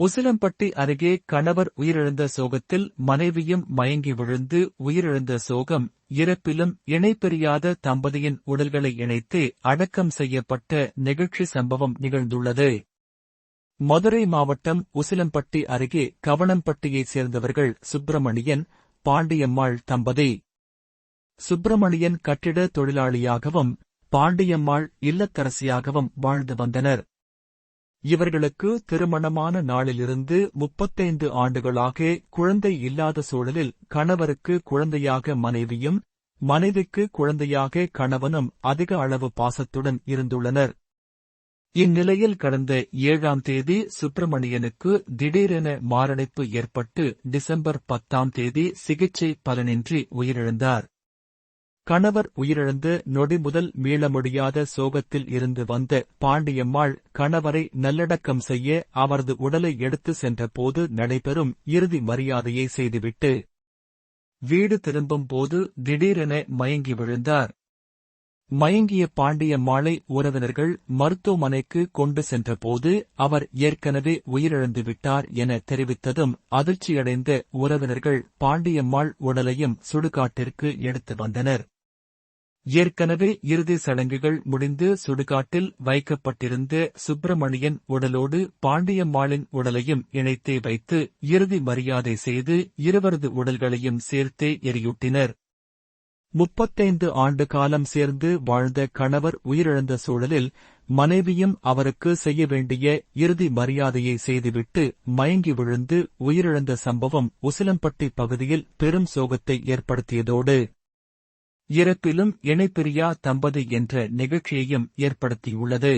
உசிலம்பட்டி அருகே கணவர் உயிரிழந்த சோகத்தில் மனைவியும் மயங்கி விழுந்து உயிரிழந்த சோகம் இறப்பிலும் இணைப்பெரியாத தம்பதியின் உடல்களை இணைத்து அடக்கம் செய்யப்பட்ட நெகிழ்ச்சி சம்பவம் நிகழ்ந்துள்ளது. மதுரை மாவட்டம் உசிலம்பட்டி அருகே கவனம்பட்டியைச் சேர்ந்தவர்கள் சுப்பிரமணியன் பாண்டியம்மாள் தம்பதி. சுப்பிரமணியன் கட்டிட தொழிலாளியாகவும் பாண்டியம்மாள் இல்லத்தரசியாகவும் வாழ்ந்து வந்தனர். இவர்களுக்கு திருமணமான நாளிலிருந்து முப்பத்தைந்து ஆண்டுகளாக குழந்தை இல்லாத சூழலில் கணவருக்கு குழந்தையாக மனைவியும் மனைவிக்கு குழந்தையாக கணவனும் அதிக அளவு பாசத்துடன் இருந்துள்ளனர். இந்நிலையில் கடந்த ஏழாம் தேதி சுப்பிரமணியனுக்கு திடீரென மாரடைப்பு ஏற்பட்டு டிசம்பர் பத்தாம் தேதி சிகிச்சை பலனின்றி உயிரிழந்தார். கணவர் உயிரிழந்து நொடி முதல் மீள முடியாத சோகத்தில் இருந்து வந்த பாண்டியம்மாள் கணவரை நல்லடக்கம் செய்ய அவரது உடலை எடுத்து சென்றபோது நடைபெறும் இறுதி மரியாதையை செய்துவிட்டு வீடு திரும்பும் போது திடீரென மயங்கி விழுந்தார். மயங்கிய பாண்டியம்மாளை உறவினர்கள் மருத்துவமனைக்கு கொண்டு சென்றபோது அவர் ஏற்கனவே உயிரிழந்து விட்டார் என தெரிவித்ததும் அதிர்ச்சியடைந்த உறவினர்கள் பாண்டியம்மாள் உடலையும் சுடுகாட்டிற்கு எடுத்து வந்தனர். ஏற்கனவே இறுதி சடங்குகள் முடிந்து சுடுகாட்டில் வைக்கப்பட்டிருந்த சுப்பிரமணியன் உடலோடு பாண்டியம்மாளின் உடலையும் இணைத்தே வைத்து இறுதி மரியாதை செய்து இருவரது உடல்களையும் சேர்த்தே எரியூட்டினர். முப்பத்தைந்து ஆண்டு காலம் சேர்ந்து வாழ்ந்த கணவர் உயிரிழந்த சூழலில் மனைவியும் அவருக்கு செய்ய வேண்டிய இறுதி மரியாதையை செய்துவிட்டு மயங்கி விழுந்து உயிரிழந்த சம்பவம் உசிலம்பட்டி பகுதியில் பெரும் சோகத்தை ஏற்படுத்தியதோடு இறப்பிலும் இணைப்பிரியா தம்பதி என்ற நிகழ்ச்சியையும் ஏற்படுத்தியுள்ளது.